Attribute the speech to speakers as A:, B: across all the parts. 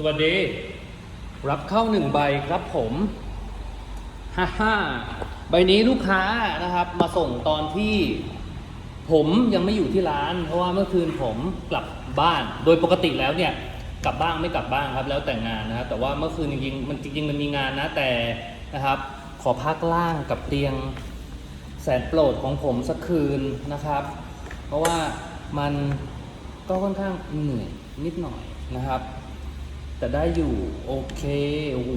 A: สวัสดี รับเข้าหนึ่งใบครับผมฮ่าฮ่าใบนี้ลูกค้านะครับ มาส่งตอนที่ ผมยังไม่อยู่ที่ร้าน เพราะว่าเมื่อคืนผมกลับบ้าน โดยปกติแล้วเนี่ยกลับบ้างไม่กลับบ้างครับ แล้วแต่งานนะครับแต่ว่าเมื่อคืนจริงๆมันจริงๆมันมีงานนะแต่นะครับ ขอพักล่างกับเตียงแสนโปรดของผมสักคืนนะครับ เพราะว่ามันก็ค่อนข้างเหนื่อยนิดหน่อยนะครับ แต่ได้อยู่ โอเค โอ้โห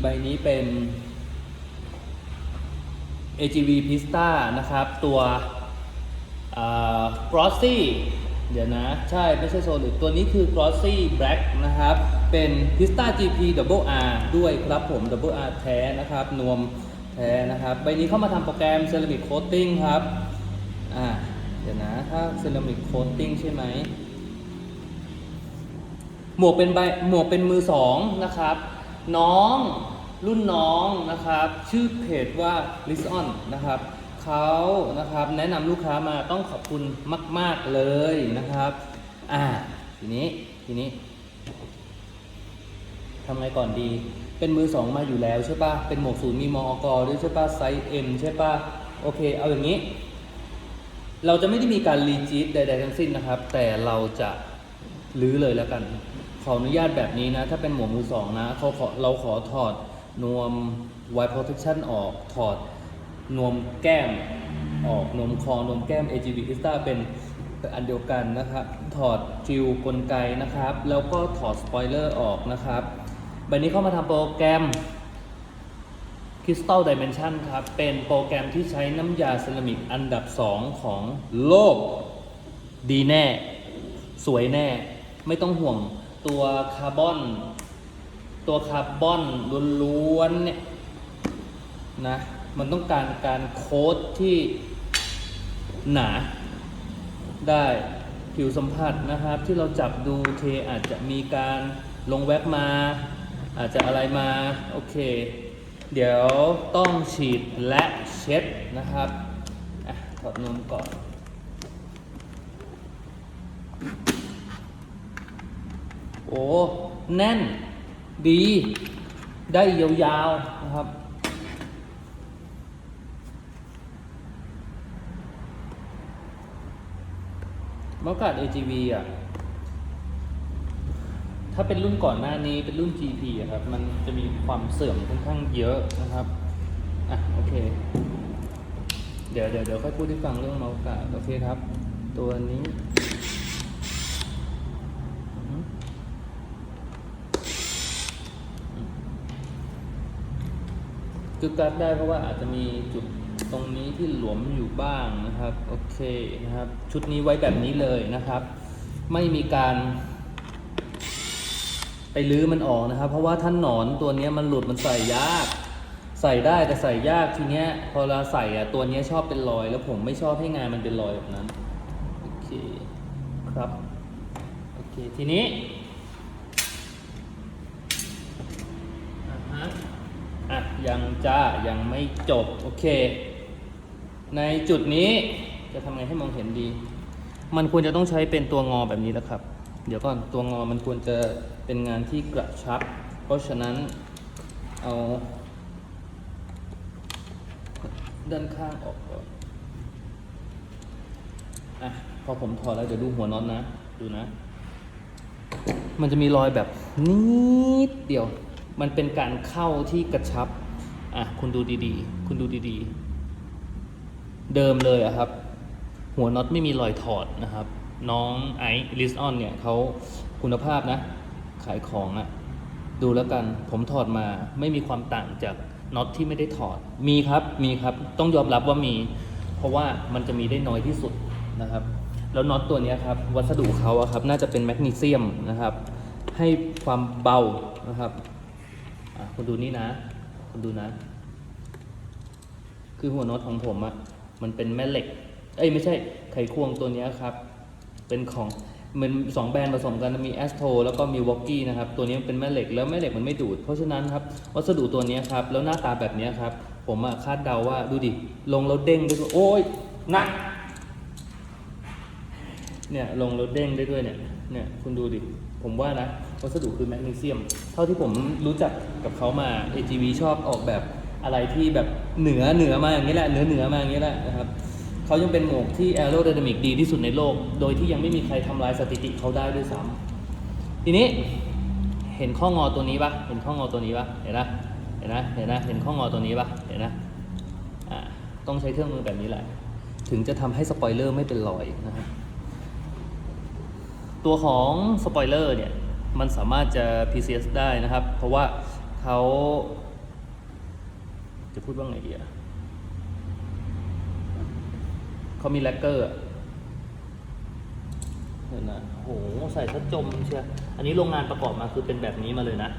A: ใบนี้เป็น AGV Pista นะครับ ตัวกรอสซี่เดี๋ยวนะ ใช่ ไม่ใช่โซลิดตัวนี้คือ Glossy Black นะครับ เป็น Pista GP Double R ด้วยครับผม Double R แท้นะครับ นวมแท้นะครับ ใบนี้เข้ามาทำโปรแกรม Ceramic Coating ครับ อ่า เดี๋ยวนะ ถ้า Ceramic Coating ใช่ไหม หมวกเป็นใบหมวกเป็นมือสองนะครับ น้องรุ่นน้องนะครับ ชื่อเพจว่า l i s on นะครับเขานะครับแนะนำลูกค้ามาต้องขอบคุณมาก ๆ เลยนะครับอ่าทีนี้ทีนี้ทำไงก่อนดี เป็นมือสองมาอยู่แล้วใช่ปะเป็นหมวกศูนย์มีมอกด้วยใช่ปะไซส์ M ใช่ปะโอเค เอาอย่างนี้ เราจะไม่ได้มีการรีจีตใด ๆ ทั้งสิ้นนะครับ แต่เราจะรื้อเลยแล้วกัน ขออนุญาตแบบนี้นะ ถ้าเป็นหมวกมือสองนะเขาขอเราขอถอดนวม white protection ออกถอดนวมแก้มออกนวมคอนวมแก้ม AGV Vista เป็นอันเดียวกันนะครับ ถอดฟิวกลไกนะครับ แล้วก็ถอดสปอยเลอร์ออกนะครับใบนี้เข้ามาทำโปรแกรม Crystal Dimension ครับ เป็นโปรแกรมที่ใช้น้ำยาเซรามิกอันดับ 2 ของโลก ดีแน่ สวยแน่ ไม่ต้องห่วง ตัวคาร์บอน ตัวคาร์บอนล้วนๆเนี่ยนะมันต้องการการโค้ดที่หนาได้ผิวสัมผัสนะครับ ที่เราจับดูเทอาจจะมีการลงแว็บมา อาจจะอะไรมา โอเค เดี๋ยวต้องฉีดและเช็ดนะครับอะถอดนมก่อน โอ้แน่นดีได้ยาวๆนะครับมอสกัด AGV อะ ถ้าเป็นรุ่นก่อนหน้านี้เป็นรุ่น GP อะครับ มันจะมีความเสื่อมค่อนข้างเยอะนะครับ อะ โอเค เดี๋ยวเดี๋ยวเดี๋ยวค่อยพูดให้ฟังเรื่องเมาส์กาดโอเคครับ ตัวนี้อือฮึ คือการดได้เพราะว่าอาจจะมีจุดตรงนี้ที่หลวมอยู่บ้างนะครับโอเคนะครับ ชุดนี้ไว้แบบนี้เลยนะครับ ไม่มีการไปลื้อมันออกนะครับ เพราะว่าท่านหนอนตัวนี้มันหลุดมันใส่ยาก ใส่ได้แต่ใส่ยากทีเนี้ย พอเราใส่อะตัวนี้ชอบเป็นรอย แล้วผมไม่ชอบให้งานมันเป็นรอยแบบนั้นโอเคครับโอเคทีนี้อ่าฮะ อะยังจ้ายังไม่จบ โอเค ในจุดนี้จะทำไงให้มองเห็นดี มันควรจะต้องใช้เป็นตัวงอแบบนี้นะครับ เดี๋ยวก่อนตัวงอมันควรจะเป็นงานที่กระชับ เพราะฉะนั้นเอาด้านข้างออกก่อนอะพอผมถอดแล้วเดี๋ยวดูหัวน็อตนะ ดูนะ มันจะมีรอยแบบนิดเดียว มันเป็นการเข้าที่กระชับ อะ คุณดูดีๆ คุณดูดีๆ เดิมเลยอะครับ หัวน็อตไม่มีรอยถอดนะครับ น้องไอซ์ลิสออนเนี่ยเขาคุณภาพนะ ขายของอะดูแล้วกัน ผมถอดมาไม่มีความต่างจากน็อตที่ไม่ได้ถอด มีครับ มีครับ ต้องยอมรับว่ามี เพราะว่ามันจะมีได้น้อยที่สุดนะครับ แล้วน็อตตัวนี้ครับ วัสดุเขาอะครับ น่าจะเป็นแมกนีเซียมนะครับ ให้ความเบานะครับ คุณดูนี่นะ คุณดูนะ คือหัวน็อตของผมอะมันเป็นแม่เหล็ก เอ้ยไม่ใช่ไขควงตัวนี้ครับ เป็นของมันสองแบรนด์ผสมกันมี a s t r o แล้วก็มีวอกกี้นะครับ ตัวนี้เป็นแม่เหล็กแล้วแม่เหล็กมันไม่ดูด เพราะฉะนั้นครับวัสดุตัวนี้ครับ แล้วหน้าตาแบบนี้ครับ ผมอะคาดเดาว่าดูดิ ลงแล้วเด้งด้วยโอ้ยหนักเนี่ยลงแล้วเด้งได้ด้วยเนี่ยเนี่ยคุณดูดิ ผมว่านะ วัสดุคือแมกนีเซียม เท่าที่ผมรู้จักกับเขามา AGV ชอบออกแบบอะไรที่แบบเหนือเหนือมาอย่างนี้แหละเหนือเหนือมาอย่างนี้แหละนะครับเขายังเป็นหมวกที่แอโร d y นามิกดีที่สุดในโลก โดยที่ยังไม่มีใครทำลายสถิติเขาได้ด้วยซ้ำทีนี้เห็นข้องอตัวนี้ปะเห็นข้องอตัวนี้ปะเห็นนะเห็นนะเห็นนะเห็นข้องอตัวนี้ปะเห็นนะอ่าต้องใช้เครื่องมือแบบนี้แหละ ถึงจะทำให้สปอยเลอร์ไม่เป็นรอยนะครับตัวของสปอยเลอร์เนี่ย มันสามารถจะ PCS ได้นะครับ เพราะว่าเขาจะพูดว่าไงดีอะเขามีแลกเกอร์อะเห็นนะโหใส่ซะจมเชียอันนี้โรงงานประกอบมาคือเป็นแบบนี้มาเลยนะ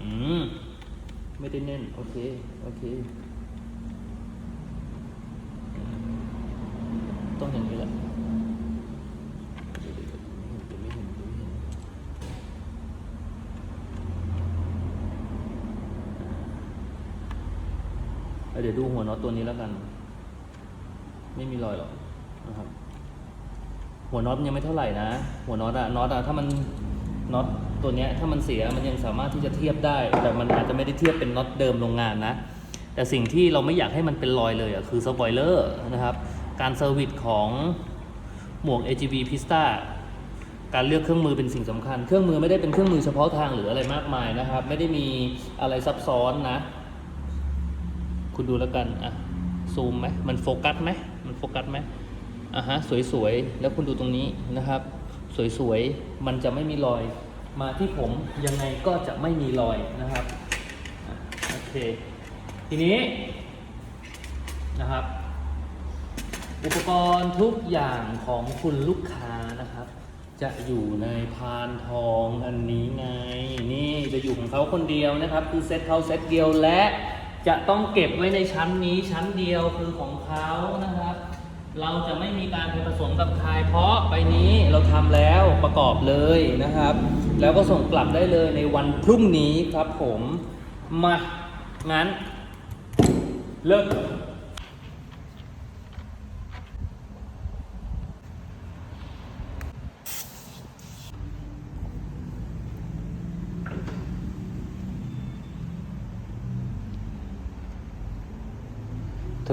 A: อืม ไม่ได้แน่นโอเค โอเค เห็นเดี๋ยวไม่เห็นเอาเดี๋ยวดูหัวน็อตตัวนี้แล้วกัน ไม่มีรอยหรอกนะครับ หัวน็อตยังไม่เท่าไหร่นะ หัวน็อตอะน็อตอะถ้ามันน็อตตัวเนี้ยถ้ามันเสียมันยังสามารถที่จะเทียบได้ แต่มันอาจจะไม่ได้เทียบเป็นน็อตเดิมโรงงานนะ แต่สิ่งที่เราไม่อยากให้มันเป็นรอยเลยอะคือสปอยเลอร์นะครับ การเซอร์วิสของหมวก AGV Pista การเลือกเครื่องมือเป็นสิ่งสำคัญ เครื่องมือไม่ได้เป็นเครื่องมือเฉพาะทางหรืออะไรมากมายนะครับ ไม่ได้มีอะไรซับซ้อนนะ คุณดูแล้วกัน อะ ซูมไหม มันโฟกัสไหม มันโฟกัสไหมอะฮะ สวยๆ แล้วคุณดูตรงนี้นะครับ สวยๆ มันจะไม่มีรอย มาที่ผมยังไงก็จะไม่มีรอยนะครับ โอเค ทีนี้นะครับ อุปกรณ์ทุกอย่างของคุณลูกค้านะครับ จะอยู่ในพานทองอันนี้ไง นี่จะอยู่ของเขาคนเดียวนะครับ คือเซ็ตเขาเซ็ตเดียวและจะต้องเก็บไว้ในชั้นนี้ชั้นเดียวคือของเขานะครับ เราจะไม่มีการไปผสมกับใครเพราะใบนี้เราทำแล้วประกอบเลยนะครับ แล้วก็ส่งกลับได้เลยในวันพรุ่งนี้ครับผมมางั้นเลิก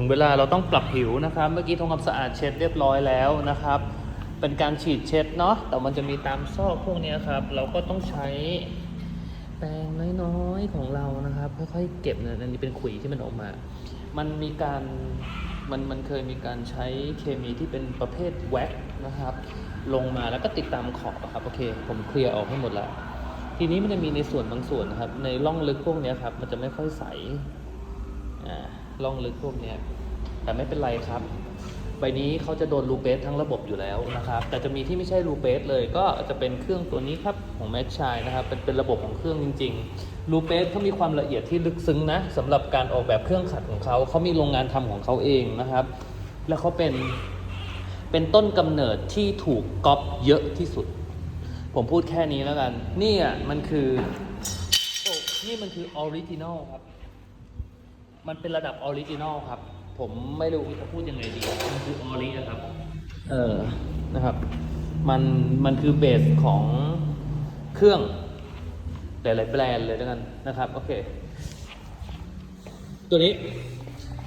A: ถึงเวลาเราต้องปรับผิวนะครับ เมื่อกี้ทำความสะอาดเช็ดเรียบร้อยแล้วนะครับ เป็นการฉีดเช็ดเนาะแต่มันจะมีตามซอกพวกนี้ครับ เราก็ต้องใช้แปรงน้อยๆของเรานะครับค่อยๆเก็บนะอันนี้เป็นขุยที่มันออกมา มันมีการมันมันเคยมีการใช้เคมีที่เป็นประเภทแว็กนะครับ ลงมาแล้วก็ติดตามขอบครับโอเค ผมเคลียร์ออกให้หมดแล้วทีนี้มันจะมีในส่วนบางส่วนนะครับ ในร่องลึกพวกนี้ครับ มันจะไม่ค่อยใส ล่องลึกพวกเนี้ยแต่ไม่เป็นไรครับ ใบนี้เขาจะโดนรูเบสทั้งระบบอยู่แล้วนะครับ แต่จะมีที่ไม่ใช่รูเบสเลยก็จะเป็นเครื่องตัวนี้ครับของแม็กชายนะครับ เป็นเป็นระบบของเครื่องจริงๆรูเบสเขามีความละเอียดที่ลึกซึ้งนะสำหรับการออกแบบเครื่องขัดของเขาเขามีโรงงานทำของเขาเองนะครับ แล้วเขาเป็นเป็นต้นกำเนิดที่ถูกก๊อปเยอะที่สุด ผมพูดแค่นี้แล้วกัน นี่อะมันคือนี่มันคือออริจินอลครับ มันเป็นระดับออริจินอลครับ ผมไม่รู้จะพูดยังไงดี มันคือออรินะครับ เออ นะครับ มัน มันคือเบสของเครื่องหลายๆแบรนด์เลยแล้วกันนะครับ โอเค ตัวนี้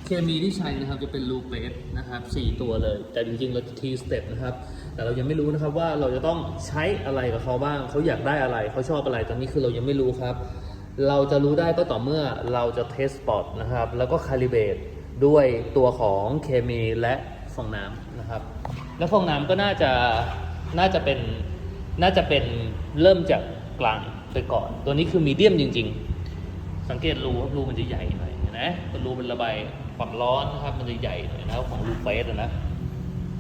A: เคมีที่ใช้นะครับจะเป็นลูเบสนะครับสี่ตัวเลย แต่จริงๆเราทีสเต็ปนะครับ แต่เรายังไม่รู้นะครับว่าเราจะต้องใช้อะไรกับเขาบ้าง เขาอยากได้อะไร เขาชอบอะไร ตอนนี้คือเรายังไม่รู้ครับ เราจะรู้ได้ก็ต่อเมื่อเราจะเทสปอตนะครับ แล้วก็คาลิเบตด้วยตัวของเคมีและฟองน้ำนะครับ แล้วฟองน้ำก็น่าจะน่าจะเป็นน่าจะเป็นเริ่มจากกลางไปก่อน ตัวนี้คือมีเดียมจริง ๆ สังเกตรูครับรูมันจะใหญ่หน่อยนะรูเป็นระบายความร้อนนะครับมันจะใหญ่หน่อยนะของรูเฟสอะนะ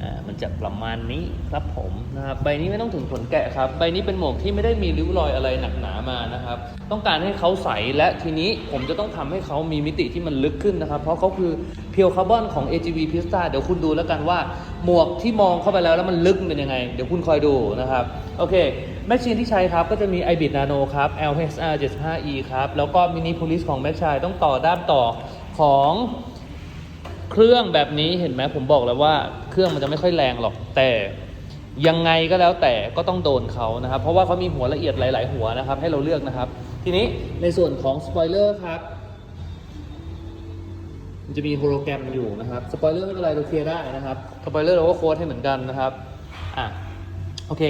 A: อ่ามันจะประมาณนี้ครับผมนะครับใบนี้ไม่ต้องถึงขนแกะครับ ใบนี้เป็นหมวกที่ไม่ได้มีริ้วรอยอะไรหนักหนามานะครับ ต้องการให้เขาใสและทีนี้ผมจะต้องทำให้เขามีมิติที่มันลึกขึ้นนะครับ เพราะเขาคือเพียวคาร์บอนของ AGV Pista เดี๋ยวคุณดูแล้วกันว่าหมวกที่มองเข้าไปแล้วแล้วมันลึกเป็นยังไง เดี๋ยวคุณคอยดูนะครับโอเคแมชชีนที่ใช้ครับก็จะมี iBit Nano ครับ LHR 75E ครับแล้วก็มินิ Police ของแมชชายต้องต่อด้ามต่อของ เครื่องแบบนี้เห็นไหมผมบอกแล้วว่าเครื่องมันจะไม่ค่อยแรงหรอกแต่ยังไงก็แล้วแต่ก็ต้องโดนเขานะครับ เพราะว่าเขามีหัวละเอียดหลาย ๆ หัวนะครับ ให้เราเลือกนะครับ ทีนี้ในส่วนของสปอยเลอร์ครับมันจะมีโฮโลแกรมอยู่นะครับสปอยเลอร์ไม่เป็นไรเราเคลียร์ได้นะครับสปอยเลอร์เราก็โค้ดให้เหมือนกันนะครับอะโอเค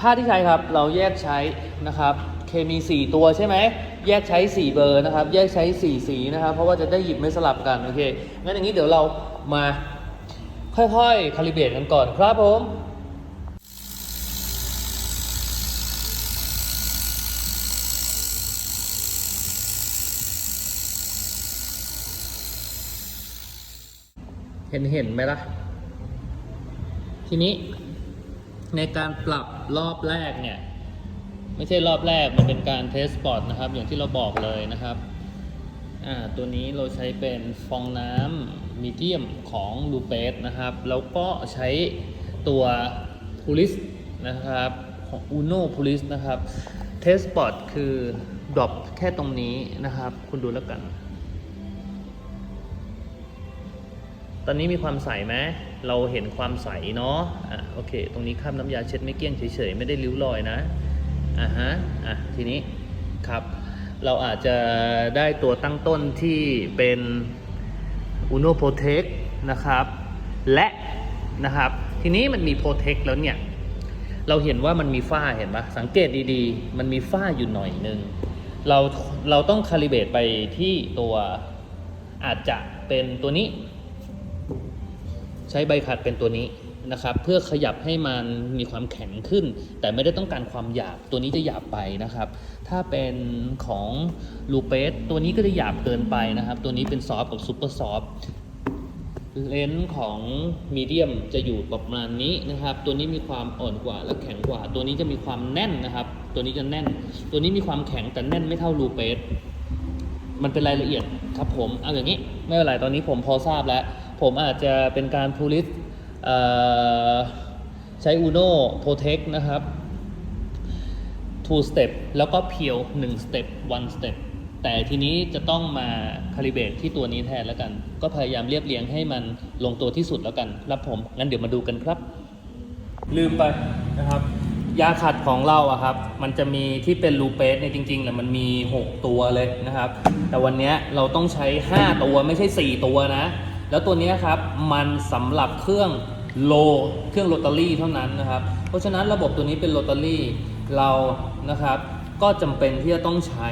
A: ผ้าที่ใช้ครับเราแยกใช้นะครับ เคมี 4 ตัวใช่ไหม แยกใช้ 4 เบอร์นะครับ แยกใช้ 4 สีนะครับ เพราะว่าจะได้หยิบไม่สลับกัน โอเค งั้นอย่างนี้เดี๋ยวเรามาค่อยๆ คาลิเบรตกันก่อนครับผมเห็นเห็นไหมล่ะ ทีนี้ในการปรับรอบแรกเนี่ย ไม่ใช่รอบแรกมันเป็นการเทสปอร์ตนะครับ อย่างที่เราบอกเลยนะครับอ่าตัวนี้เราใช้เป็นฟองน้ำมีเดียมของลูเปสนะครับ แล้วก็ใช้ตัวพูลิสนะครับของ Uno p o l i s นะครับเทสปอร์ตคือดรอปแค่ตรงนี้นะครับ คุณดูแล้วกัน ตอนนี้มีความใสไหมเราเห็นความใสเนาะอะโอเค ตรงนี้คราบน้ำยาเช็ดไม่เกี้ยงเฉยๆ ไม่ได้ริ้วรอยนะ อะฮะอะทีนี้ครับ เราอาจจะได้ตัวตั้งต้นที่เป็น Uno Protect นะครับ และนะครับ ทีนี้มันมี Protect แล้วเนี่ย เราเห็นว่ามันมีฝ้าเห็นปะสังเกตดีๆ มันมีฝ้าอยู่หน่อยนึงเราเราต้องคาลิเบตไปที่ตัวอาจจะเป็นตัวนี้ ใช้ใบขัดเป็นตัวนี้ นะครับเพื่อขยับให้มันมีความแข็งขึ้น แต่ไม่ได้ต้องการความหยาบตัวนี้จะหยาบไปนะครับ ถ้าเป็นของลูเปสตัวนี้ก็จะหยาบเกินไปนะครับ ตัวนี้เป็นซอฟต์กับซูเปอร์ซอฟต์เลนส์ของมีเดียมจะอยู่ประมาณนี้นะครับ ตัวนี้มีความอ่อนกว่าและแข็งกว่า ตัวนี้จะมีความแน่นนะครับ ตัวนี้จะแน่น ตัวนี้มีความแข็งแต่แน่นไม่เท่าลูเปสมันเป็นรายละเอียดครับผมเอาอย่างนี้ไม่เป็นไรตอนนี้ผมพอทราบแล้ว ผมอาจจะเป็นการพูลิส ใช้ Uno Protect นะครับ two step แล้วก็เพียว1 step one step แต่ทีนี้จะต้องมาคาลิเบรตที่ตัวนี้แทนแล้วกัน ก็พยายามเรียบเรียงให้มันลงตัวที่สุดแล้วกันครับผม งั้นเดี๋ยวมาดูกันครับ ลืมไปนะครับ ยาขัดของเราอะครับ มันจะมีที่เป็นลูเปสเนี่ยจริงๆแล้วมันมี 6 ตัวเลยนะครับ แต่วันเนี้ยเราต้องใช้ 5 ตัวไม่ใช่ 4 ตัวนะ แล้วตัวนี้ครับมันสำหรับเครื่องโลเครื่องโรตารี่เท่านั้นนะครับ เพราะฉะนั้นระบบตัวนี้เป็นโรตารี่เรานะครับ ก็จำเป็นที่จะต้องใช้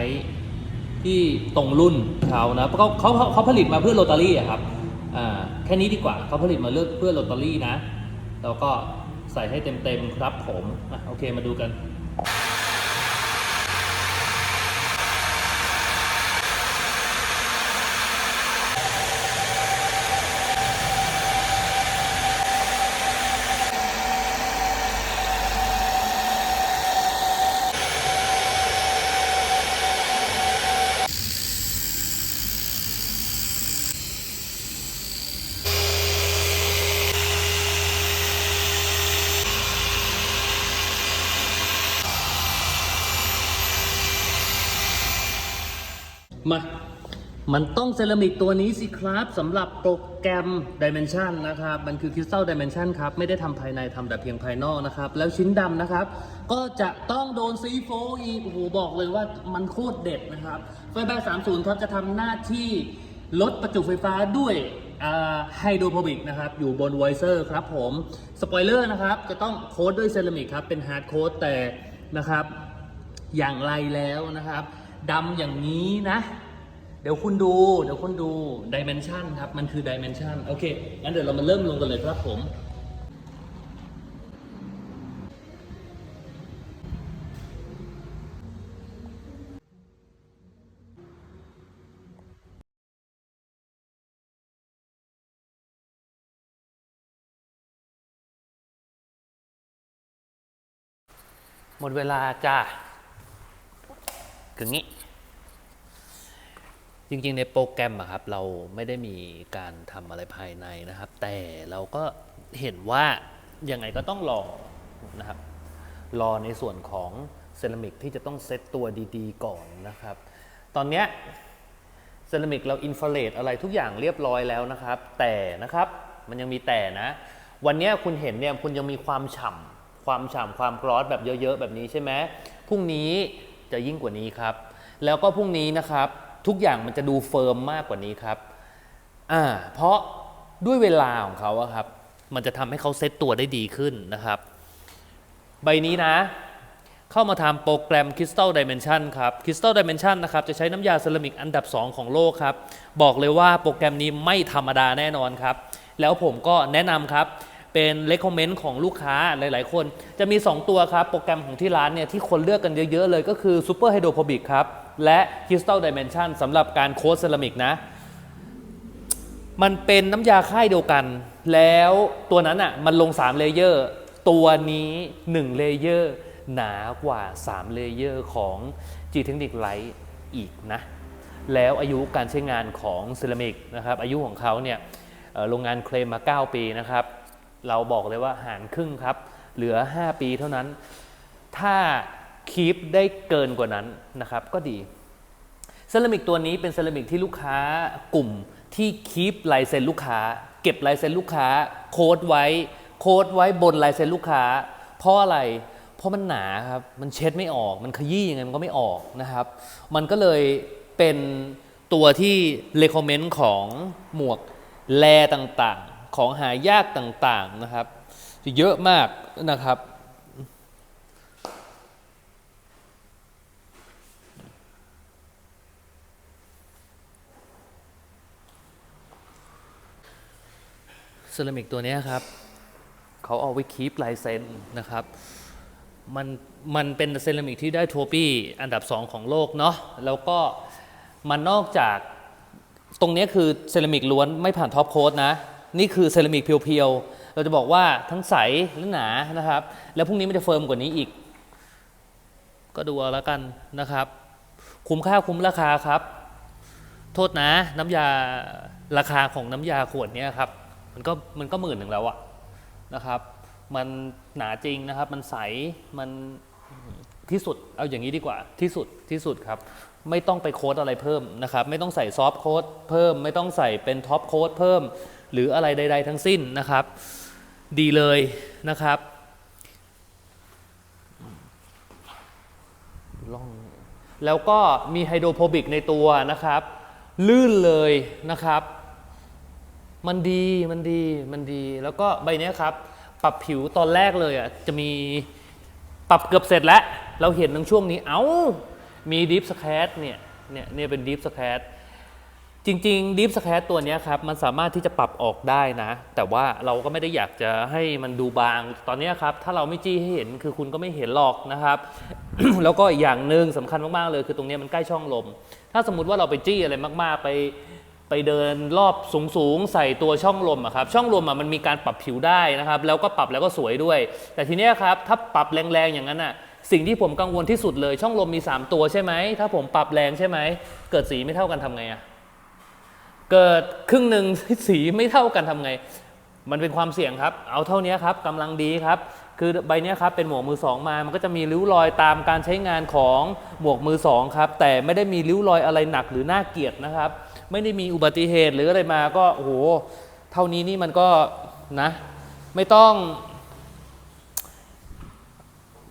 A: ที่ตรงรุ่นเขานะเพราะเขาเขาเขาผลิตมาเพื่อโรตารี่อะครับอ่าแค่นี้ดีกว่าเขาผลิตมาเลือกเพื่อโรตารี่นะ แล้วก็ใส่ให้เต็มๆครับผมอะโอเคมาดูกัน มา มันต้องเซรามิกตัวนี้สิครับสำหรับโปรแกรม Dimension นะครับ มันคือ Crystal Dimension ครับ ไม่ได้ทำภายในทำแต่เพียงภายนอกนะครับ แล้วชิ้นดำนะครับ ก็จะต้องโดนซีโฟอีก โอ้โห บอกเลยว่ามันโคตรเด็ดนะครับไฟแบร์30 ครับจะทำหน้าที่ลดประจุไฟฟ้าด้วยไฮโดรโพบิกนะครับอยู่บนไวเซอร์ครับผมสปอยเลอร์นะครับจะต้องโค้ดด้วยเซรามิกครับเป็นฮาร์ดโค้ดแต่นะครับอย่างไรแล้วนะครับ ดำอย่างนี้นะ เดี๋ยวคุณดู เดี๋ยวคุณดูดิเมนชันครับ มันคือดิเมนชันโอเค งั้นเดี๋ยวเรามาเริ่มลงกันเลยครับผม หมดเวลาจ้า คืองี้ จริงๆในโปรแกรมอะครับ เราไม่ได้มีการทำอะไรภายในนะครับ แต่เราก็เห็นว่ายังไงก็ต้องรอนะครับ รอในส่วนของเซรามิกที่จะต้องเซตตัวดีๆ ก่อนนะครับ ตอนเนี้ยเซรามิกเราอินฟราเรดอะไรทุกอย่างเรียบร้อยแล้วนะครับ แต่นะครับมันยังมีแต่นะ วันนี้คุณเห็นเนี่ยคุณยังมีความฉ่ำความฉ่ำความกรอสแบบเยอะๆ แบบนี้ใช่ไหมพรุ่งนี้ จะยิ่งกว่านี้ครับ แล้วก็พรุ่งนี้นะครับ ทุกอย่างมันจะดูเฟิร์มมากกว่านี้ครับอ่าเพราะด้วยเวลาของเขาอะครับ มันจะทำให้เขาเซตตัวได้ดีขึ้นนะครับ ใบนี้นะ เข้ามาทำโปรแกรม Crystal Dimension ครับ Crystal Dimension นะครับ จะใช้น้ำยาเซรามิกอันดับ 2 ของโลกครับ บอกเลยว่าโปรแกรมนี้ไม่ธรรมดาแน่นอนครับ แล้วผมก็แนะนำครับ เป็น recommend ของลูกค้าหลาย ๆ คน จะมี 2 ตัวครับ โปรแกรมของที่ร้านเนี่ยที่คนเลือกกันเยอะ ๆ เลยก็คือ Super Hydrophobic ครับ และ Crystal Dimension สำหรับการโค้ดเซรามิกนะ มันเป็นน้ำยาค่ายเดียวกัน แล้วตัวนั้นอะมันลง 3 เลเยอร์ ตัวนี้ 1 เลเยอร์ หนากว่า 3 เลเยอร์ของ G Technic Light อีกนะ แล้วอายุการใช้งานของเซรามิกนะครับอายุของเขาเนี่ยโรงงานเคลมมา 9 ปีนะครับ เราบอกเลยว่าหารครึ่งครับ เหลือ 5 ปีเท่านั้น ถ้าคีปได้เกินกว่านั้นนะครับก็ดีเซรามิกตัวนี้เป็นเซรามิกที่ลูกค้ากลุ่มที่คีปลายเซ็นลูกค้า เก็บลายเซ็นลูกค้า โค้ดไว้ โค้ดไว้บนลายเซ็นลูกค้า เพราะอะไรเพราะมันหนาครับมันเช็ดไม่ออกมันขยี้ยังไงมันก็ไม่ออกนะครับ มันก็เลยเป็นตัวที่ recommend ของหมวกแลต่างๆ ของหายากต่างๆนะครับ เยอะมากนะครับเซรามิกตัวนี้ครับเขาเอาไว้คีปลายเซ็นนะครับมันมันเป็นเซรามิกที่ได้ทัวปี้อันดับ 2 ของโลกเนาะแล้วก็มันนอกจากตรงนี้คือเซรามิกล้วนไม่ผ่านท็อปโค้ดนะ นี่คือเซรามิกเพียวๆ เราจะบอกว่าทั้งใสและหนานะครับ แล้วพรุ่งนี้มันจะเฟิร์มกว่านี้อีก ก็ดูเอาแล้วกันนะครับ คุ้มค่าคุ้มราคาครับ โทษนะน้ำยาราคาของน้ำยาขวดนี้ครับ มันก็มันก็หมื่นหนึ่งแล้วอะนะครับ มันหนาจริงนะครับ มันใสมันที่สุดเอาอย่างนี้ดีกว่าที่สุดที่สุดครับ ไม่ต้องไปโค้ดอะไรเพิ่มนะครับ ไม่ต้องใส่ซอฟต์โค้ดเพิ่ม ไม่ต้องใส่เป็นท็อปโค้ดเพิ่ม หรืออะไรใด ๆ ทั้งสิ้นนะครับ ดีเลยนะครับแล้วก็มีไฮโดรโพบิกในตัวนะครับ ลื่นเลยนะครับ มันดีมันดีมันดี แล้วก็ใบเนี้ยครับ ปรับผิวตอนแรกเลยอะจะมีปรับเกือบเสร็จแล้ว เราเห็นในช่วงนี้เอา้ามีดิฟสแครเนี่ยเนี่ยเนี่ยเป็นดิฟสแคร จริงๆดิฟสแครตัวนี้ครับ มันสามารถที่จะปรับออกได้นะ แต่ว่าเราก็ไม่ได้อยากจะให้มันดูบาง ตอนนี้ครับ ถ้าเราไม่จี้ให้เห็นคือคุณก็ไม่เห็นหรอกนะครับ แล้วก็อีกอย่างหนึ่งสำคัญมาก ๆ เลยคือตรงนี้มันใกล้ช่องลม ถ้าสมมุติว่าเราไปจี้อะไรมาก ๆ ไปไปเดินรอบสูงๆ ใส่ตัวช่องลมครับ ช่องลมมันมีการปรับผิวได้นะครับ แล้วก็ปรับแล้วก็สวยด้วย แต่ทีนี้ครับ ถ้าปรับแรงๆ อย่างนั้นอะสิ่งที่ผมกังวลที่สุดเลย ช่องลมมี 3 ตัวใช่ไหม ถ้าผมปรับแรงใช่ไหม เกิดสีไม่เท่ากันทำไงอะ เกิดครึ่งหนึ่งสีไม่เท่ากันทำไง มันเป็นความเสี่ยงครับ เอาเท่านี้ครับกำลังดีครับ คือใบนี้ครับเป็นหมวกมือสองมา มันก็จะมีริ้วรอยตามการใช้งานของหมวกมือสองครับ แต่ไม่ได้มีริ้วรอยอะไรหนักหรือน่าเกียดนะครับ ไม่ได้มีอุบัติเหตุหรืออะไรมาก็โอ้โหเท่านี้นี่มันก็นะ ไม่ต้อง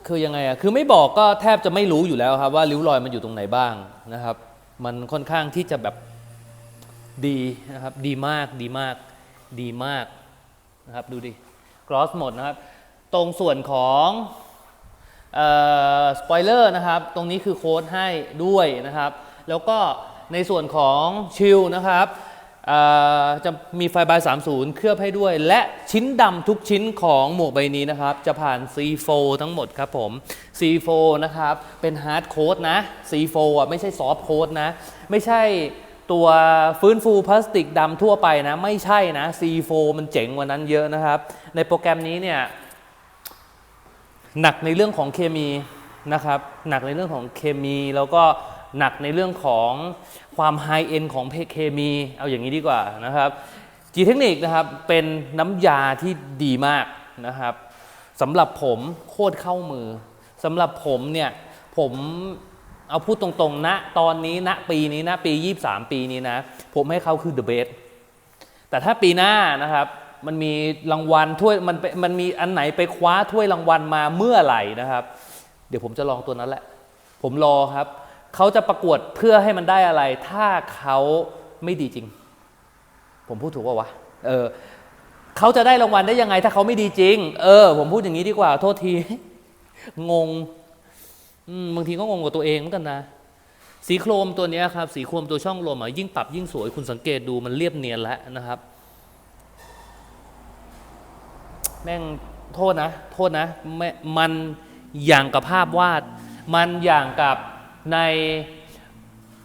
A: คือยังไงอะคือไม่บอกก็แทบจะไม่รู้อยู่แล้วครับว่าริ้วรอยมันอยู่ตรงไหนบ้างนะครับ มันค่อนข้างที่จะแบบ ดีนะครับดีมากดีมากดีมากนะครับดูดิกรอสหมดนะครับ ตรงส่วนของสปอยเลอร์นะครับ ตรงนี้คือโค้ดให้ด้วยนะครับ แล้วก็ในส่วนของชิลนะครับจะมีไฟบาย 30 เคลือบให้ด้วย และชิ้นดำทุกชิ้นของหมวกใบนี้นะครับ จะผ่าน C4 ทั้งหมดครับผม C4 นะครับ เป็นฮาร์ดโค้ดนะ C4 อะไม่ใช่ซอฟต์โค้ดนะ ไม่ใช่ ตัวฟื้นฟูพลาสติกดำทั่วไปนะ ไม่ใช่นะ C4 มันเจ๋งกว่านั้นเยอะนะครับ ในโปรแกรมนี้เนี่ยหนักในเรื่องของเคมีนะครับหนักในเรื่องของเคมี แล้วก็หนักในเรื่องของความไฮเอ็นของเคมี เอาอย่างนี้ดีกว่านะครับจีเทคนิคนะครับเป็นน้ำยาที่ดีมากนะครับสำหรับผมโคตรเข้ามือสำหรับผมเนี่ยผม เอาพูดตรงๆณตอนนี้ณปีนี้ณปี 23 ปีนี้นะ ผมให้เขาคือ the best แต่ถ้าปีหน้านะครับ มันมีรางวัลถ้วยมันมันมีอันไหนไปคว้าถ้วยรางวัลมาเมื่อไหร่นะครับ เดี๋ยวผมจะลองตัวนั้นแหละ ผมรอครับ เขาจะประกวดเพื่อให้มันได้อะไร ถ้าเขาไม่ดีจริง ผมพูดถูกป่าวะเออเขาจะได้รางวัลได้ยังไง ถ้าเขาไม่ดีจริง เออ ผมพูดอย่างนี้ดีกว่า โทษที งง บางทีก็งงกับตัวเองเหมือนกันนะ สีโครมตัวนี้ครับ สีโครมตัวช่องลมอะยิ่งปรับยิ่งสวยคุณสังเกตดูมันเรียบเนียนแล้วนะครับ แม่งโทษนะ โทษนะแม่มันอย่างกับภาพวาด มันอย่างกับใน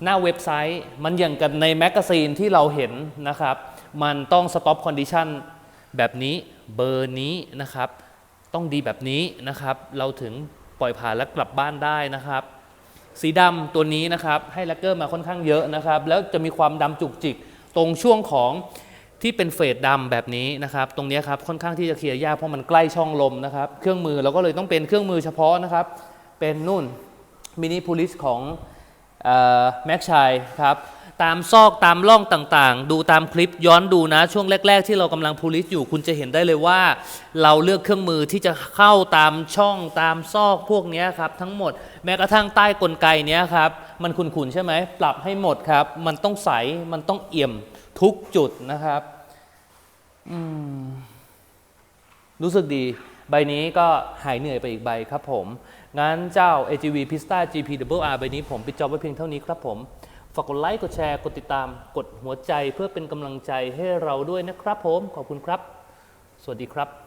A: หน้าเว็บไซต์ มันอย่างกับในแมกกาซีนที่เราเห็นนะครับ มันต้องสต็อปคอนดิชันแบบนี้เบอร์นี้นะครับ ต้องดีแบบนี้นะครับ เราถึง ปล่อยผ่านและกลับบ้านได้นะครับ สีดำตัวนี้นะครับให้แลกเกอร์มาค่อนข้างเยอะนะครับ แล้วจะมีความดำจุกจิกตรงช่วงของที่เป็นเฟดดำแบบนี้นะครับ ตรงนี้ครับค่อนข้างที่จะเคลียร์ยากเพราะมันใกล้ช่องลมนะครับ เครื่องมือเราก็เลยต้องเป็นเครื่องมือเฉพาะนะครับ เป็นนุ่นมินิพูลิสของแม็กชัยครับ ตามซอกตามร่องต่างๆ ดูตามคลิปย้อนดูนะ ช่วงแรก ๆ ที่เรากำลังพูลิสอยู่ คุณจะเห็นได้เลยว่า เราเลือกเครื่องมือที่จะเข้าตามช่องตามซอกพวกนี้ครับ ทั้งหมดแม้กระทั่งใต้กลไกเนี้ยครับ มันขุ่นๆใช่ไหมปรับให้หมดครับ มันต้องใสมันต้องเอี่ยมทุกจุดนะครับอืมรู้สึกดี ใบนี้ก็หายเหนื่อยไปอีกใบครับผมงั้นเจ้า AGV Pista GPWR ใบนี้ผมปิดจอบไว้เพียงเท่านี้ครับผม ฝากกดไลค์ กดแชร์ กดติดตาม กดหัวใจเพื่อเป็นกำลังใจให้เราด้วยนะครับผม ขอบคุณครับ สวัสดีครับ